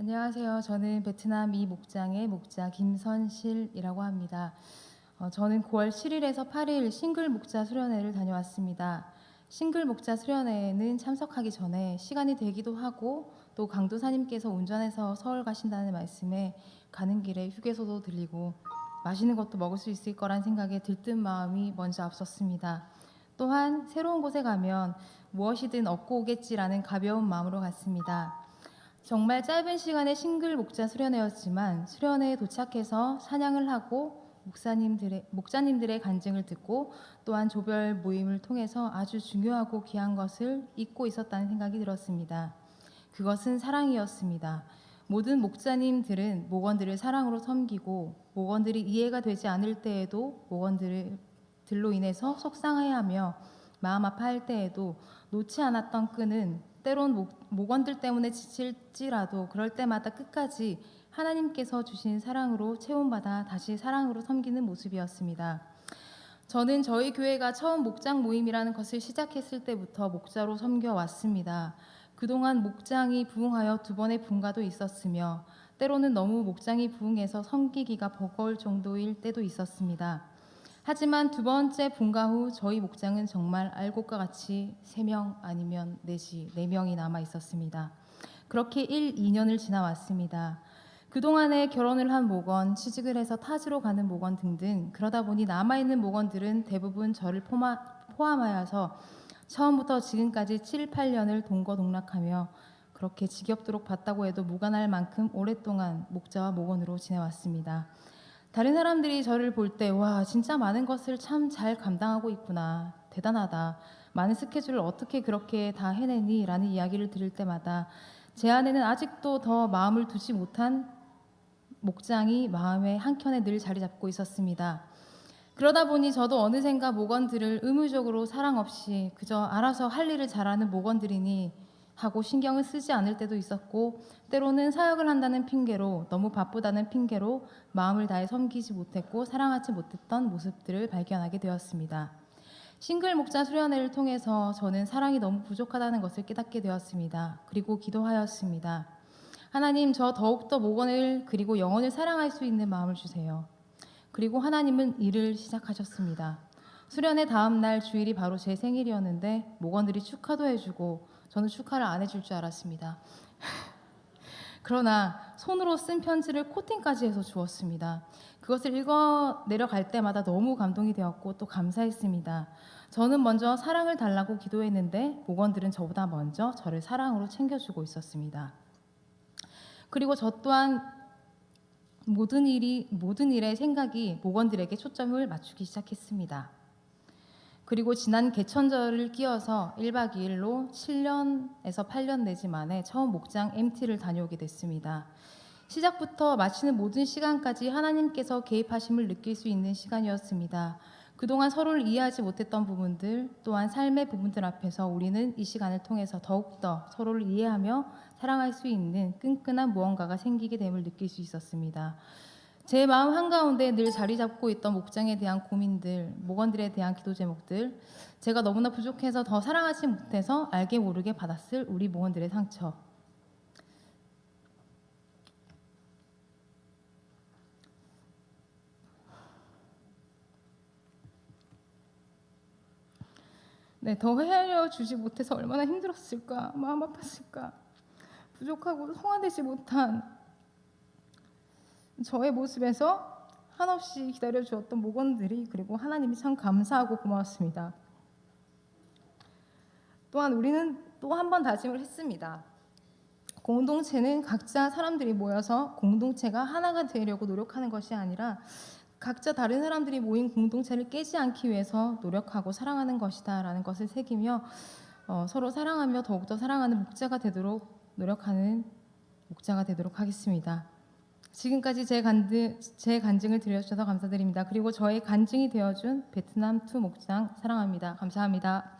안녕하세요. 저는 베트남 이 목장의 목자 김선실이라고 합니다. 어, 저는 9월 7일에서 8일 싱글 목자 수련회를 다녀왔습니다. 싱글 목자 수련회에는 참석하기 전에 시간이 되기도 하고 또 강도사님께서 운전해서 서울 가신다는 말씀에 가는 길에 휴게소도 들리고 맛있는 것도 먹을 수 있을 거란 생각에 들뜬 마음이 먼저 앞섰습니다. 또한 새로운 곳에 가면 무엇이든 얻고 오겠지라는 가벼운 마음으로 갔습니다. 정말 짧은 시간의 싱글 목자 수련회였지만 수련회에 도착해서 사냥을 하고 목사님들의 목자님들의 간증을 듣고 또한 조별 모임을 통해서 아주 중요하고 귀한 것을 잊고 있었다는 생각이 들었습니다. 그것은 사랑이었습니다. 모든 목자님들은 목원들을 사랑으로 섬기고 목원들이 이해가 되지 않을 때에도 목원들을 들로 인해서 속상해하며 마음 아파할 때에도 놓지 않았던 끈은 때론 목, 목원들 때문에 지칠지라도 그럴 때마다 끝까지 하나님께서 주신 사랑으로 체험받아 다시 사랑으로 섬기는 모습이었습니다. 저는 저희 교회가 처음 목장 모임이라는 것을 시작했을 때부터 목자로 섬겨 왔습니다. 그동안 목장이 부흥하여 두 번의 분가도 있었으며 때로는 너무 목장이 부흥해서 섬기기가 버거울 정도일 때도 있었습니다. 하지만 두 번째 분가 후 저희 목장은 정말 알곡과 같이 세명 아니면 넷이 네 명이 남아 있었습니다. 그렇게 1, 2년을 지나왔습니다. 그동안에 결혼을 한 목원, 취직을 해서 타지로 가는 목원 등등 그러다 보니 남아있는 목원들은 대부분 저를 포마, 포함하여서 처음부터 지금까지 7, 8년을 동거동락하며 그렇게 지겹도록 봤다고 해도 무관할 만큼 오랫동안 목자와 목원으로 지내왔습니다. 다른 사람들이 저를 볼 때 와 진짜 많은 것을 참 잘 감당하고 있구나 대단하다 많은 스케줄을 어떻게 그렇게 다 해내니? 라는 이야기를 들을 때마다 제 안에는 아직도 더 마음을 두지 못한 목장이 마음의 한켠에 늘 자리 잡고 있었습니다. 그러다 보니 저도 어느샌가 목원들을 의무적으로 사랑 없이 그저 알아서 할 일을 잘하는 목원들이니 하고 신경을 쓰지 않을 때도 있었고 때로는 사역을 한다는 핑계로 너무 바쁘다는 핑계로 마음을 다해 섬기지 못했고 사랑하지 못했던 모습들을 발견하게 되었습니다. 싱글 목자 수련회를 통해서 저는 사랑이 너무 부족하다는 것을 깨닫게 되었습니다. 그리고 기도하였습니다. 하나님 저 더욱더 목원을 그리고 영혼을 사랑할 수 있는 마음을 주세요. 그리고 하나님은 일을 시작하셨습니다. 수련회 다음 날 주일이 바로 제 생일이었는데 목원들이 축하도 해주고 저는 축하를 안 해줄 줄 알았습니다. 그러나 손으로 쓴 편지를 코팅까지 해서 주었습니다. 그것을 읽어 내려갈 때마다 너무 감동이 되었고 또 감사했습니다. 저는 먼저 사랑을 달라고 기도했는데 목원들은 저보다 먼저 저를 사랑으로 챙겨주고 있었습니다. 그리고 저 또한 모든 일이 모든 일의 생각이 목원들에게 초점을 맞추기 시작했습니다. 그리고 지난 개천절을 끼워서 1박 2일로 7년에서 8년 내지 만에 처음 목장 MT를 다녀오게 됐습니다. 시작부터 마치는 모든 시간까지 하나님께서 개입하심을 느낄 수 있는 시간이었습니다. 그동안 서로를 이해하지 못했던 부분들 또한 삶의 부분들 앞에서 우리는 이 시간을 통해서 더욱더 서로를 이해하며 사랑할 수 있는 끈끈한 무언가가 생기게 됨을 느낄 수 있었습니다. 제 마음 한가운데 늘 자리 잡고 있던 목장에 대한 고민들, 목원들에 대한 기도 제목들, 제가 너무나 부족해서 더 사랑하지 못해서 알게 모르게 받았을 우리 목원들의 상처. 네, 더 헤아려 주지 못해서 얼마나 힘들었을까, 마음 아팠을까, 부족하고 성화되지 못한 저의 모습에서 한없이 기다려 주었던 목원들이 그리고 하나님이 참 감사하고 고마웠습니다. 또한 우리는 또 한 번 다짐을 했습니다. 공동체는 각자 사람들이 모여서 공동체가 하나가 되려고 노력하는 것이 아니라 각자 다른 사람들이 모인 공동체를 깨지 않기 위해서 노력하고 사랑하는 것이다라는 것을 새기며 어, 서로 사랑하며 더욱더 사랑하는 목자가 되도록 노력하는 목자가 되도록 하겠습니다. 지금까지 제, 간드, 제 간증을 들려주셔서 감사드립니다. 그리고 저의 간증이 되어준 베트남 투 목장 사랑합니다. 감사합니다.